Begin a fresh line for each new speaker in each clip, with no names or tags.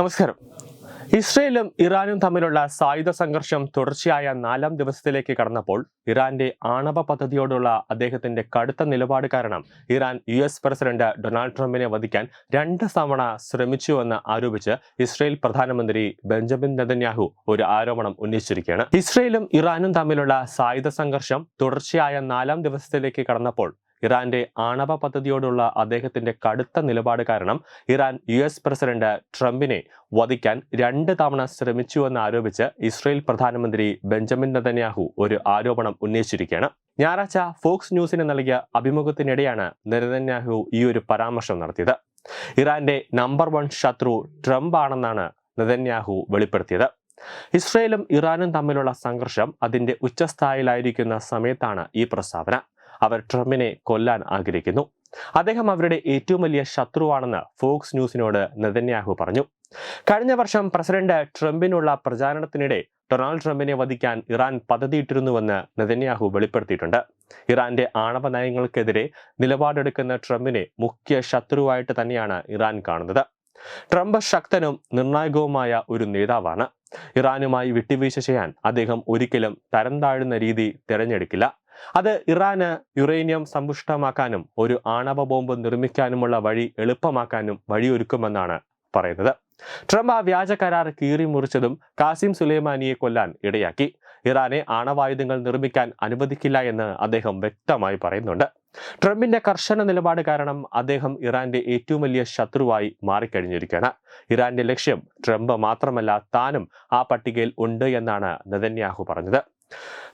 നമസ്കാരം. ഇസ്രയേലും ഇറാനും തമ്മിലുള്ള സായുധ സംഘർഷം തുടർച്ചയായ നാലാം ദിവസത്തിലേക്ക് കടന്നപ്പോൾ ഇറാന്റെ ആണവ പദ്ധതിയോടുള്ള അദ്ദേഹത്തിന്റെ കടുത്ത നിലപാട് കാരണം Iran U S president Donald ട്രംപിനെ വധിക്കാൻ രണ്ട് തവണ ശ്രമിച്ചുവെന്ന് ആരോപിച്ച് ഇസ്രയേൽ പ്രധാനമന്ത്രി ബെഞ്ചമിൻ നെതന്യാഹു ഒരു ആരോപണം ഉന്നയിച്ചിരിക്കുകയാണ്. ഇസ്രയേലും ഇറാനും തമ്മിലുള്ള സായുധ സംഘർഷം തുടർച്ചയായ നാലാം ദിവസത്തിലേക്ക് കടന്നപ്പോൾ ഇറാന്റെ ആണവ പദ്ധതിയോടുള്ള അദ്ദേഹത്തിന്റെ കടുത്ത നിലപാട് കാരണം ഇറാൻ യു എസ് പ്രസിഡന്റ് ട്രംപിനെ വധിക്കാൻ രണ്ട് തവണ ശ്രമിച്ചുവെന്ന് ആരോപിച്ച് ഇസ്രയേൽ പ്രധാനമന്ത്രി ബെഞ്ചമിൻ നെതന്യാഹു ഒരു ആരോപണം ഉന്നയിച്ചിരിക്കുകയാണ്. ഞായറാഴ്ച ഫോക്സ് ന്യൂസിന് നൽകിയ അഭിമുഖത്തിനിടെയാണ് നെതന്യാഹു ഈ ഒരു പരാമർശം നടത്തിയത്. ഇറാന്റെ നമ്പർ വൺ ശത്രു ട്രംപ് ആണെന്നാണ് നെതന്യാഹു വെളിപ്പെടുത്തിയത്. ഇസ്രയേലും ഇറാനും തമ്മിലുള്ള സംഘർഷം അതിന്റെ ഉച്ചസ്ഥായിലായിരിക്കുന്ന സമയത്താണ് ഈ പ്രസ്താവന. അവർ ട്രംപിനെ കൊല്ലാൻ ആഗ്രഹിക്കുന്നു. അദ്ദേഹം അവരുടെ ഏറ്റവും വലിയ ശത്രുവാണെന്ന് ഫോക്സ് ന്യൂസിനോട് നെതന്യാഹു പറഞ്ഞു. കഴിഞ്ഞ വർഷം പ്രസിഡന്റ് ട്രംപിനുള്ള പ്രചാരണത്തിനിടെ ഡൊണാൾഡ് ട്രംപിനെ വധിക്കാൻ ഇറാൻ പദ്ധതിയിട്ടിരുന്നുവെന്ന് നെതന്യാഹു വെളിപ്പെടുത്തിയിട്ടുണ്ട്. ഇറാന്റെ ആണവ നയങ്ങൾക്കെതിരെ നിലപാടെടുക്കുന്ന ട്രംപിനെ മുഖ്യ ശത്രുവായിട്ട് തന്നെയാണ് ഇറാൻ കാണുന്നത്. ട്രംപ് ശക്തനും നിർണായകവുമായ ഒരു നേതാവാണ്. ഇറാനുമായി വിട്ടുവീഴ്ച ചെയ്യാൻ അദ്ദേഹം ഒരിക്കലും തരം താഴുന്ന രീതി തിരഞ്ഞെടുക്കില്ല. അത് ഇറാന് യുറേനിയം സമ്പുഷ്ടമാക്കാനും ഒരു ആണവ ബോംബ് നിർമ്മിക്കാനുമുള്ള വഴി എളുപ്പമാക്കാനും വഴിയൊരുക്കുമെന്നാണ് പറയുന്നത്. ട്രംപ് ആ വ്യാജ കരാർ കീറി മുറിച്ചതും കാസിം സുലൈമാനിയെ കൊല്ലാൻ ഇടയാക്കി. ഇറാനെ ആണവായുധങ്ങൾ നിർമ്മിക്കാൻ അനുവദിക്കില്ല എന്ന് അദ്ദേഹം വ്യക്തമായി പറയുന്നുണ്ട്. ട്രംപിന്റെ കർശന നിലപാട് കാരണം അദ്ദേഹം ഇറാന്റെ ഏറ്റവും വലിയ ശത്രുവായി മാറിക്കഴിഞ്ഞിരിക്കുകയാണ്. ഇറാന്റെ ലക്ഷ്യം ട്രംപ് മാത്രമല്ല താനും ആ പട്ടികയിൽ ഉണ്ട് എന്നാണ് നെതന്യാഹു പറഞ്ഞത്.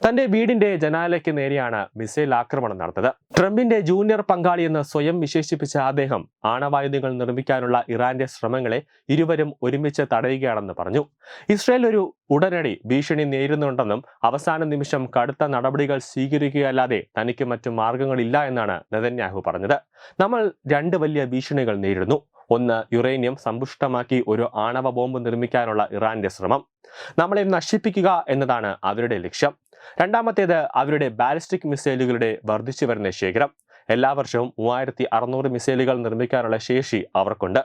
തന്റെ വീടിന്റെ ജനാലയ്ക്ക് നേരെയാണ് മിസൈൽ ആക്രമണം നടന്നത്. ട്രംപിന്റെ ജൂനിയർ പങ്കാളിയെന്ന് സ്വയം വിശേഷിപ്പിച്ച അദ്ദേഹം ആണവായുധങ്ങൾ നിർമ്മിക്കാനുള്ള ഇറാന്റെ ശ്രമങ്ങളെ ഇരുവരും ഒരുമിച്ച് തടയുകയാണെന്ന് പറഞ്ഞു. ഇസ്രയേൽ ഒരു ഉടനടി ഭീഷണി നേരിടുന്നുണ്ടെന്നും അവസാന നിമിഷം കടുത്ത നടപടികൾ സ്വീകരിക്കുകയല്ലാതെ തനിക്ക് മറ്റു മാർഗങ്ങളില്ല എന്നാണ് നെതന്യാഹു പറഞ്ഞത്. നമ്മൾ രണ്ട് വലിയ ഭീഷണികൾ നേരിടുന്നു. ഒന്ന് യുറേനിയം സമ്പുഷ്ടമാക്കി ഒരു ആണവ ബോംബ് നിർമ്മിക്കാനുള്ള ഇറാന്റെ ശ്രമം. നമ്മളെ നശിപ്പിക്കുക എന്നതാണ് അവരുടെ ലക്ഷ്യം. രണ്ടാമത്തേത് അവരുടെ ബാലിസ്റ്റിക് മിസൈലുകളുടെ വർദ്ധിച്ചു വരുന്ന ശേഖരം. എല്ലാ വർഷവും മൂവായിരത്തി അറുന്നൂറ് മിസൈലുകൾ നിർമ്മിക്കാനുള്ള ശേഷി അവർക്കുണ്ട്.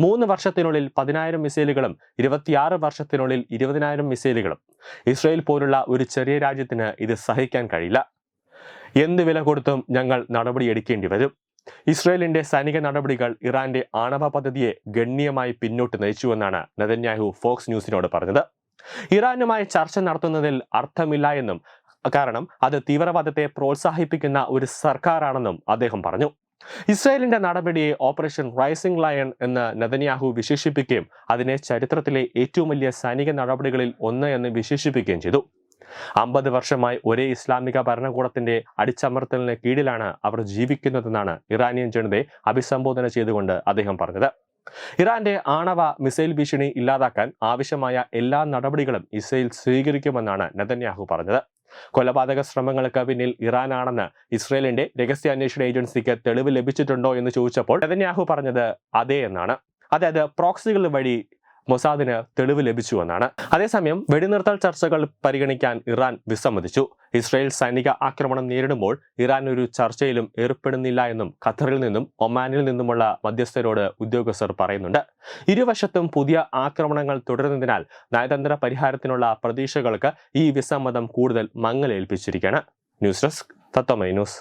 മൂന്ന് വർഷത്തിനുള്ളിൽ പതിനായിരം മിസൈലുകളും ഇരുപത്തിയാറ് വർഷത്തിനുള്ളിൽ ഇരുപതിനായിരം മിസൈലുകളും. ഇസ്രയേൽ പോലുള്ള ഒരു ചെറിയ രാജ്യത്തിന് ഇത് സഹിക്കാൻ കഴിയില്ല. എന്ത് വില കൊടുത്തും ഞങ്ങൾ നടപടിയെടുക്കേണ്ടി വരും. ഇസ്രയേലിന്റെ സൈനിക നടപടികൾ ഇറാന്റെ ആണവ പദ്ധതിയെ ഗണ്യമായി പിന്നോട്ട് നയിച്ചുവെന്നാണ് നെതന്യാഹു ഫോക്സ് ന്യൂസിനോട് പറഞ്ഞത്. ഇറാനുമായി ചർച്ച നടത്തുന്നതിൽ അർത്ഥമില്ല എന്നും കാരണം അത് തീവ്രവാദത്തെ പ്രോത്സാഹിപ്പിക്കുന്ന ഒരു സർക്കാരാണെന്നും അദ്ദേഹം പറഞ്ഞു. ഇസ്രായേലിന്റെ നടപടിയെ ഓപ്പറേഷൻ റൈസിംഗ് ലയൺ എന്ന് നെതന്യാഹു വിശേഷിപ്പിക്കുകയും അതിനെ ചരിത്രത്തിലെ ഏറ്റവും വലിയ സൈനിക നടപടികളിൽ ഒന്ന് എന്ന് വിശേഷിപ്പിക്കുകയും ചെയ്തു. അമ്പത് വർഷമായി ഒരേ ഇസ്ലാമിക ഭരണകൂടത്തിന്റെ അടിച്ചമർത്തലിന് കീഴിലാണ് അവർ ജീവിക്കുന്നതെന്നാണ് ഇറാനിയൻ ജനതയെ അഭിസംബോധന ചെയ്തുകൊണ്ട് അദ്ദേഹം പറഞ്ഞത്. ഇറാന്റെ ആണവ മിസൈൽ ഭീഷണി ഇല്ലാതാക്കാൻ ആവശ്യമായ എല്ലാ നടപടികളും ഇസ്രയേൽ സ്വീകരിക്കുമെന്നാണ് നെതന്യാഹു പറഞ്ഞത്. കൊലപാതക ശ്രമങ്ങൾക്ക് പിന്നിൽ ഇറാനാണെന്ന് ഇസ്രയേലിന്റെ രഹസ്യാന്വേഷണ ഏജൻസിക്ക് തെളിവ് ലഭിച്ചിട്ടുണ്ടോ എന്ന് ചോദിച്ചപ്പോൾ നെതന്യാഹു പറഞ്ഞത് അതേ എന്നാണ്. അതായത് പ്രോക്സികൾ വഴി മൊസാദിന് തെളിവ് ലഭിച്ചുവെന്നാണ്. അതേസമയം വെടിനിർത്തൽ ചർച്ചകൾ പരിഗണിക്കാൻ ഇറാൻ വിസമ്മതിച്ചു. ഇസ്രയേൽ സൈനിക ആക്രമണം നേരിടുമ്പോൾ ഇറാൻ ഒരു ചർച്ചയിലും ഏർപ്പെടുന്നില്ല എന്നും ഖത്തറിൽ നിന്നും ഒമാനിൽ നിന്നുമുള്ള മധ്യസ്ഥരോട് ഉദ്യോഗസ്ഥർ പറയുന്നുണ്ട്. ഇരുവശത്തും പുതിയ ആക്രമണങ്ങൾ തുടരുന്നതിനാൽ നയതന്ത്ര പരിഹാരത്തിനുള്ള പ്രതീക്ഷകൾക്ക് ഈ വിസമ്മതം കൂടുതൽ മങ്ങലേൽപ്പിച്ചിരിക്കുകയാണ്. News desk Tatwamayi news.